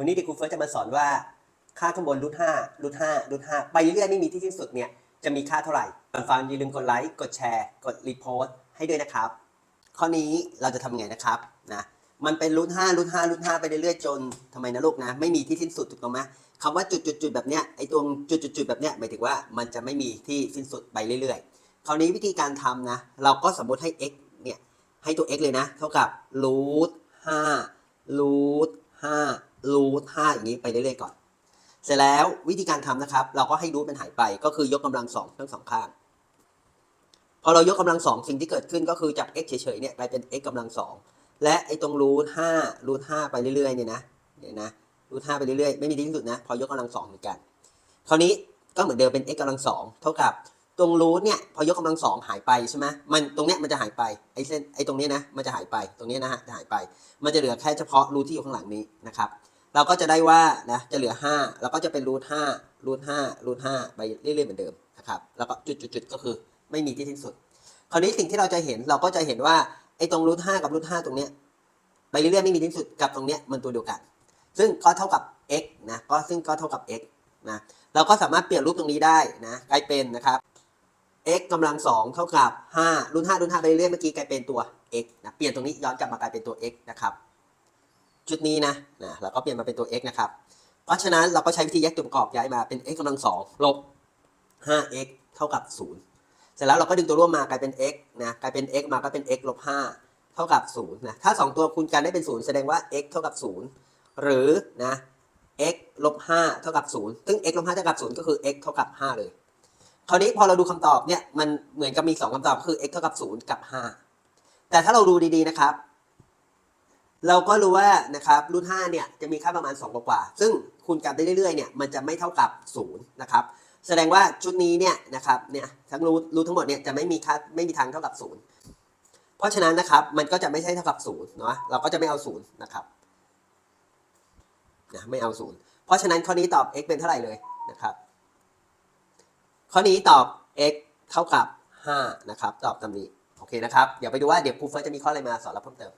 วันนี้เด็กครูเฟิร์สจะมาสอนว่าค่าข้างบนรูทห้ารูทห้ารูทห้าไปเรื่อยๆไม่มีที่สิ้นสุดเนี่ยจะมีค่าเท่าไหร่ก่อนฟังอย่าลืมกดไลค์กดแชร์ กดรีโพสต์ให้ด้วยนะครับ ข้อนี้เราจะทำยังไงนะครับนะมันเป็นรูทห้ารูทห้ารูทห้าไปเรื่อยๆจนทำไมนะลูกนะ ไม่มีที่สิ้นสุดถูกต้องไหมคำว่าจุดๆๆแบบเนี้ยไอ้ตรงจุดๆๆแบบเนี้ยหมายถึงว่ามันจะไม่มีที่สิ้นสุดไปเรื่อยๆ คราวนี้วิธีการทำนะ เราก็สมมติให้ x เนี่ยให้ตัว x เลยนะ เท่ากับรูทห้า ห้าอย่างนี้ไปเรื่อยๆก่อน เสร็จแล้ววิธีการทำนะครับ เราก็ให้รูทมันหายไปก็คือยกกำลังสองทั้งสองข้าง พอเรายกกำลังสองสิ่งที่เกิดขึ้นก็คือจาก x เฉยๆเนี่ยกลายเป็น x กำลังสองและไอ้ตรงรูทห้ารูทห้าไปเรื่อยๆเนี่ยนะเนี่ยนะรูทห้าไปเรื่อยๆไม่มีที่สุดนะ พอยกกำลังสองเหมือนกัน คราวนี้ก็เหมือนเดิมเป็น x กำลังสองเท่ากับตรงรูทเนี่ยพอยกกำลังสองหายไปใช่ไหมมันตรงเนี้ยมันจะหายไปไอ้เส้นไอ้ตรงเนี้ยนะมันจะหายไปตรงเนี้ยนะฮะจะหายไป มันจะเหลือแค่เฉพาะรูทที่อยู่ข้างหลังนี้นะครับ เราก็จะได้ว่านะจะเหลือ 5 แล้วก็จะเป็นรูทห้ารูทห้ารูทห้าไปเรื่อยๆเหมือนเดิมนะครับแล้วก็จุดๆก็คือไม่มีที่สิ้นสุด คราวนี้สิ่งที่เราจะเห็นเราก็จะเห็นว่าไอ้ตรงรูทห้ากับรูทห้าตรงเนี้ยไปเรื่อยๆไม่มีที่สุดกับตรงเนี้ยมันตัวเดียวกัน ซึ่งก็เท่ากับ x นะก็ซึ่งก็เท่ากับ x นะเราก็สามารถเปลี่ยนรูปตรงนี้ได้นะกลายเป็นนะครับ x กำลังสองเท่ากับ5รูทห้ารูทห้าไปเรื่อยๆเมื่อกี้กลายเป็นตัว x นะเปลี่ยนตรงนี้ย้อนกลับมากลายเป็นตัว x นะครับ ชุดนี้นะนะเราก็เปลี่ยนมาเป็นตัว x นะครับ เพราะฉะนั้นเราก็ใช้วิธีแยกตัวประกอบย้ายมาเป็น x กำลังสองลบ 5x เท่ากับ 0 เสร็จแล้วเราก็ดึงตัวร่วมมากลายเป็น x นะกลายเป็น x มาก็เป็น x ลบ 5 เท่ากับ 0 นะ ถ้า 2 ตัวคูณกันได้เป็น 0 แสดงว่า x เท่ากับ 0 หรือนะ x ลบ 5 เท่ากับ 0 ซึ่ง x ลบ 5 เท่ากับ 0 ก็คือ x เท่ากับ 5 เลย คราวนี้พอเราดูคำตอบเนี่ย มันเหมือนกับมี 2คำตอบคือ x เท่ากับ 0 กับ 5 แต่ถ้าเราดูดีๆนะครับ เราก็รู้ว่านะครับรูทห้าเนี่ยจะมีค่าประมาณ 2 กว่า ซึ่งคูณกันไปเรื่อยๆเนี่ยมันจะไม่เท่ากับ 0 นะครับ แสดงว่าชุดนี้เนี่ยนะครับเนี่ยทั้งรูทรูททั้งหมดเนี่ยจะไม่มีค่าไม่มีทางเท่ากับ 0 เพราะฉะนั้นนะครับมันก็จะไม่ใช่เท่ากับ0เนาะเราก็จะไม่เอา0นะครับนะไม่เอา 0 เพราะฉะนั้นข้อนี้ตอบ x เป็นเท่าไหร่เลยนะครับ ข้อนี้ตอบ x เท่ากับ5นะครับตอบตามนี้โอเคนะครับเดี๋ยวไปดูว่าเดี๋ยวครูเฟิร์สจะมีข้ออะไรมาสอนเราเพิ่มเติม